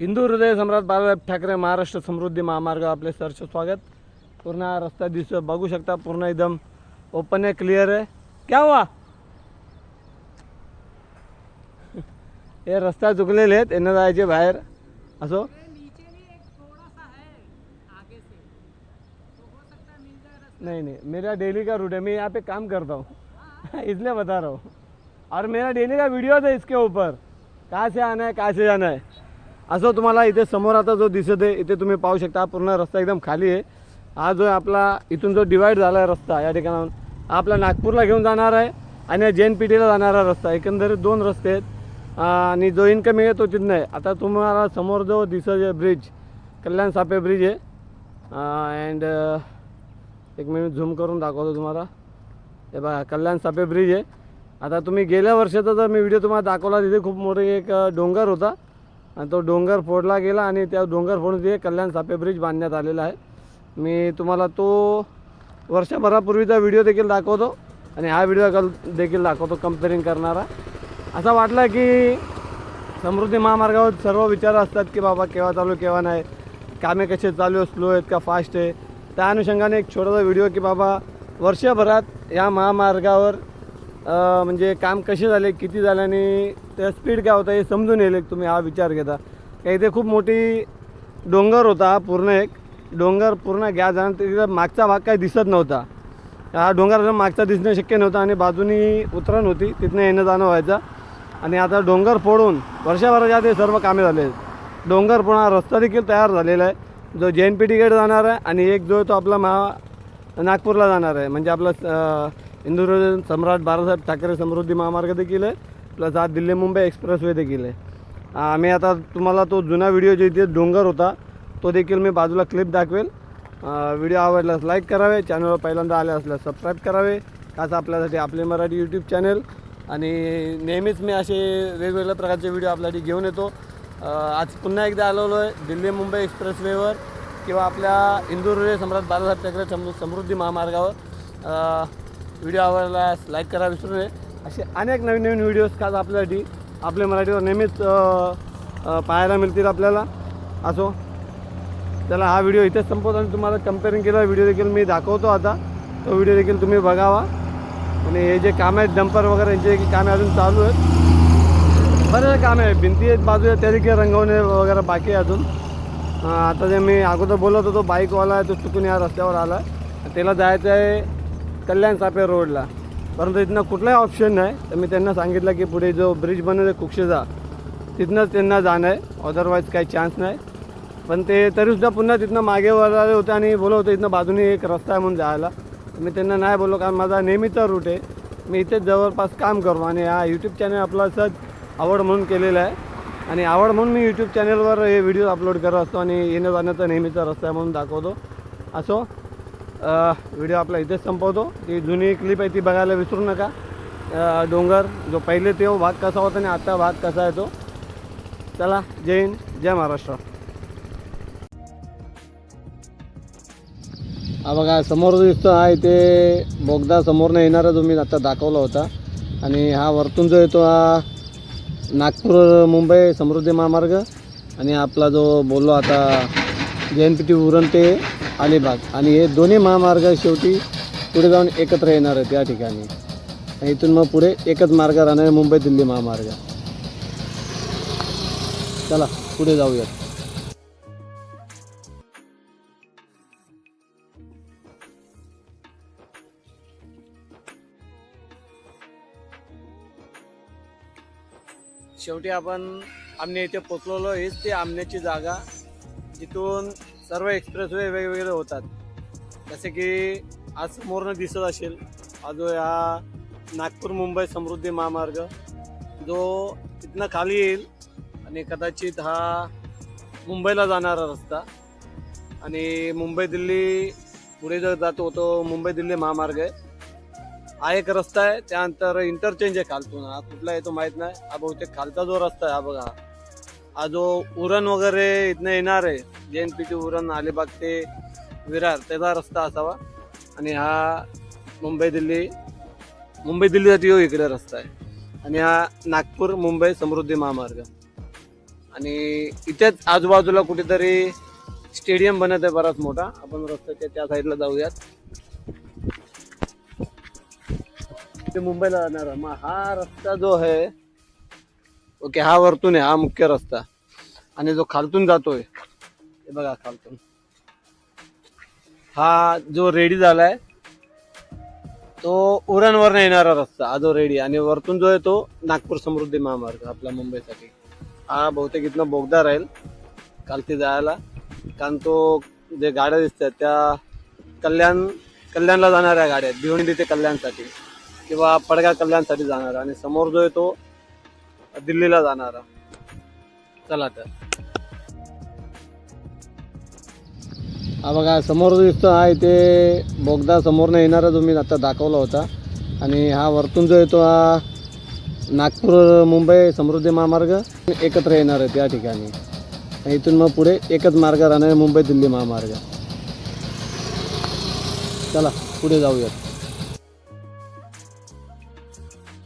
हिंदू हृदय सम्राट बाळासाहेब ठाकरे महाराष्ट्र समृद्धी महामार्ग आपले सरच स्वागत. पूर्ण हा रस्ता दिसतो बघू शकता पूर्ण एकदम ओपन आहे क्लिअर आहे. क्या हुआ? हे रस्ता चुकलेले आहेत. यांना जायचे बाहेर. असो. नहीं नहीं. मेरा डेली का रूट है मैं यहाँ पे काम करता हूँ. इसलिए बता रहा हूँ. और मेरा डेली का व्हिडिओ था इसके ऊपर. कहाँ से आना है? कहाँ से जाना है? असं तुम्हाला इथे समोर आता जो दिसत आहे इथे तुम्ही पाहू शकता हा पूर्ण रस्ता एकदम खाली आहे. हा जो आपला इथून जो डिवाईड झाला आहे रस्ता या ठिकाणाहून. आपला नागपूरला घेऊन जाणार आहे आणि जे एन पी टीला जाणारा रस्ता. एकंदरीत दोन रस्ते आहेत. आणि जो इन्कम आहे तो तिथनं आहे. आता तुम्हाला समोर जो दिसत आहे ब्रिज कल्याण सापे ब्रिज आहे. अँड एक मिनिट झूम करून दाखवतो तुम्हाला. हे बघा कल्याण सापे ब्रिज आहे. आता तुम्ही गेल्या वर्षाचा जर मी व्हिडिओ तुम्हाला दाखवला तिथे खूप मोठे एक डोंगर होता. आणि तो डोंगर फोडला गेला आणि त्या डोंगर फोडून ते कल्याण सापे ब्रिज बांधण्यात आलेला आहे. मी तुम्हाला तो वर्षभरापूर्वीचा व्हिडिओ देखील दाखवतो आणि हा व्हिडिओ कल देखील दाखवतो कम्पेरिंग करणारा. असा वाटला की समृद्धी महामार्गावर सर्व विचार असतात की बाबा केव्हा चालू केव्हा नाही. कामे कसे चालू स्लो आहेत का फास्ट आहे? त्या अनुषंगाने एक छोटासा व्हिडिओ की बाबा वर्षभरात या महामार्गावर म्हणजे काम कसे झाले किती झाले आणि त्या स्पीड काय होता हे समजून येईल एक तुम्ही हा विचार घेता. का इथे खूप मोठी डोंगर होता पूर्ण एक. डोंगर पूर्ण गॅस आणि तिथं मागचा भाग काही दिसत नव्हता. हा डोंगर मागचा दिसणं शक्य नव्हतं आणि बाजूनी उतरण होती तिथनं येणं जाणं व्हायचं. आणि आता डोंगर फोडून वर्षभराच्या आधी सर्व कामे झाले आहेत. डोंगर पुन्हा रस्ता देखील तयार झालेला आहे. जो जे एन पी टीकडे जाणार आहे आणि एक जो आहे तो आपला महा नागपूरला जाणार आहे. म्हणजे आपला अं, हिंदू सम्राट बाळासाहेब ठाकरे समृद्धी महामार्ग देखील आहे. प्लस हा दिल्ली मुंबई एक्सप्रेसवे देखील आहे. आम्ही आता तुम्हाला तो जुना व्हिडिओ जे इथे डोंगर होता तो देखील मी बाजूला क्लिप दाखवेल. व्हिडिओ आवडल्यास लाईक करावे चॅनलवर पहिल्यांदा आले असल्यास सबस्क्राईब करावे. खास आपल्यासाठी आपले मराठी यूट्यूब चॅनल आणि नेहमीच मी असे वेगवेगळ्या प्रकारचे व्हिडिओ आपल्यासाठी घेऊन येतो. आज पुन्हा एकदा आलेलो आहे दिल्ली मुंबई एक्सप्रेसवेवर किंवा आपल्या इंदूर रेल्वे सम्राट बाळासाहेब ठाकरे सम समृद्धी महामार्गावर. व्हिडिओ आवडल्यास लाईक करा विसरू नये. असे अनेक नवीन नवीन व्हिडिओज खास आपल्यासाठी आपल्या मराठीवर नेहमीच पाहायला मिळतील आपल्याला. असो. त्याला हा व्हिडिओ इथेच संपवतो आणि तुम्हाला कम्पेअरिंग केला व्हिडिओ देखील मी दाखवतो आता. तो व्हिडिओ देखील तुम्ही बघावा. आणि हे जे कामं आहेत डंपर वगैरे यांचे जे कामे अजून चालू आहेत. बरेच कामं आहे भिंती आहेत बाजूला त्या देखील रंगवणे वगैरे बाकी आहे अजून. आता जे मी अगोदर बोलत होतो बाईकवाला आहे तो चुकून या रस्त्यावर आला. त्याला जायचं आहे कल्याण सापे रोडला परंतु इथनं कुठलाही ऑप्शन नाही. तर मी त्यांना सांगितलं की पुढे जो ब्रिज बनवतो कुक्षेचा तिथनंच त्यांना जाणं आहे. अदरवाईज काही चान्स नाही. पण ते तरीसुद्धा पुन्हा तिथनं मागे वळाले होते आणि बोलवतो होते इथनं बाजूने एक रस्ता आहे म्हणून जायला. मी त्यांना नाही बोललो कारण माझा नेहमीचा रूट आहे. मी इथेच जवळपास काम करू आणि हा यूट्यूब चॅनल आपला सहज आवड म्हणून केलेला आहे. आणि आवड म्हणून मी यूट्यूब चॅनलवर हे व्हिडिओ अपलोड करत असतो आणि येणं जाण्याचा नेहमीचा रस्ता आहे म्हणून दाखवतो. असो. व्हिडिओ आपला इथेच संपवतो. ती जुनी क्लिप आहे ती बघायला विसरू नका. डोंगर जो पहिले तो भाग कसा होता आणि आता भाग कसा आहे तो. चला जय हिंद जय महाराष्ट्र. हा बघा समोर जो दिसतो हा इथे बोगदा समोरनं येणारा जो मी आता दाखवला होता. आणि हा वरतून जो येतो हा नागपूर मुंबई समृद्धी महामार्ग. आणि आपला जो बोललो आता जे एन पी टी उरण ते अलिबाग. आणि हे दोन्ही महामार्ग शेवटी पुढे जाऊन एकत्र येणार आहेत या ठिकाणी. आणि इथून मग पुढे एकच मार्ग राहणार आहे मुंबई दिल्ली महामार्ग. चला पुढे जाऊयात. शेवटी आपण आमने इथे पोचलेलो हीच ती आमण्याची जागा. जिथून सर्व एक्सप्रेसवे वेगवेगळे होतात. जसे की आज समोरनं दिसत असेल हा जो हा नागपूर मुंबई समृद्धी महामार्ग जो इथनं खाली येईल आणि कदाचित हा मुंबईला जाणारा रस्ता. आणि मुंबई दिल्ली पुढे जर जातो तो मुंबई दिल्ली महामार्ग आहे. हा एक रस्ता आहे त्यानंतर इंटरचेंज आहे खालतून. हा कुठला आहे तो माहीत नाही. हा बहुतेक खालचा जो रस्ता आहे हा बघा. हा जो उरण वगैरे इथनं येणार आहे जे एन उरण अलिबाग ते विरार त्याचा रस्ता असावा. आणि हा मुंबई दिल्ली मुंबई दिल्लीसाठी हो इकडे रस्ता आहे. आणि हा नागपूर मुंबई समृद्धी महामार्ग. आणि इथेच आजूबाजूला कुठेतरी स्टेडियम बनत आहे बराच मोठा. आपण रस्त्याच्या त्या साईडला जाऊयात. ते मुंबईला जाणार मग हा रस्ता जो आहे ओके हा वरतून आहे हा मुख्य रस्ता. आणि जो खालतून जातोय हे बघा खालतून. हा जो रेडी झालाय तो उरणवरनं येणारा रस्ता हा जो रेडी. आणि वरतून जो आहे तो नागपूर समृद्धी महामार्ग आपल्या मुंबईसाठी. हा बहुतेक इथनं बोगदा राहील कालती जायला. कारण तो जे गाड्या दिसतात त्या कल्याण कल्याणला जाणाऱ्या गाड्या आहेत भिवंडी ते कल्याणसाठी. किंवा पडगा कल्याणसाठी जाणारा. आणि समोर जो आहे तो दिल्लीला जाणारा. चला तर. हा बघा समोर दिसतो हा इथे बोगदा समोरनं येणारा जो मी आता दाखवला होता. आणि हा वरतून जो येतो हा नागपूर मुंबई समृद्धी महामार्ग एकत्र येणार आहे त्या ठिकाणी. आणि इथून मग पुढे एकच मार्ग राहणार आहे मुंबई दिल्ली महामार्ग. चला पुढे जाऊयात.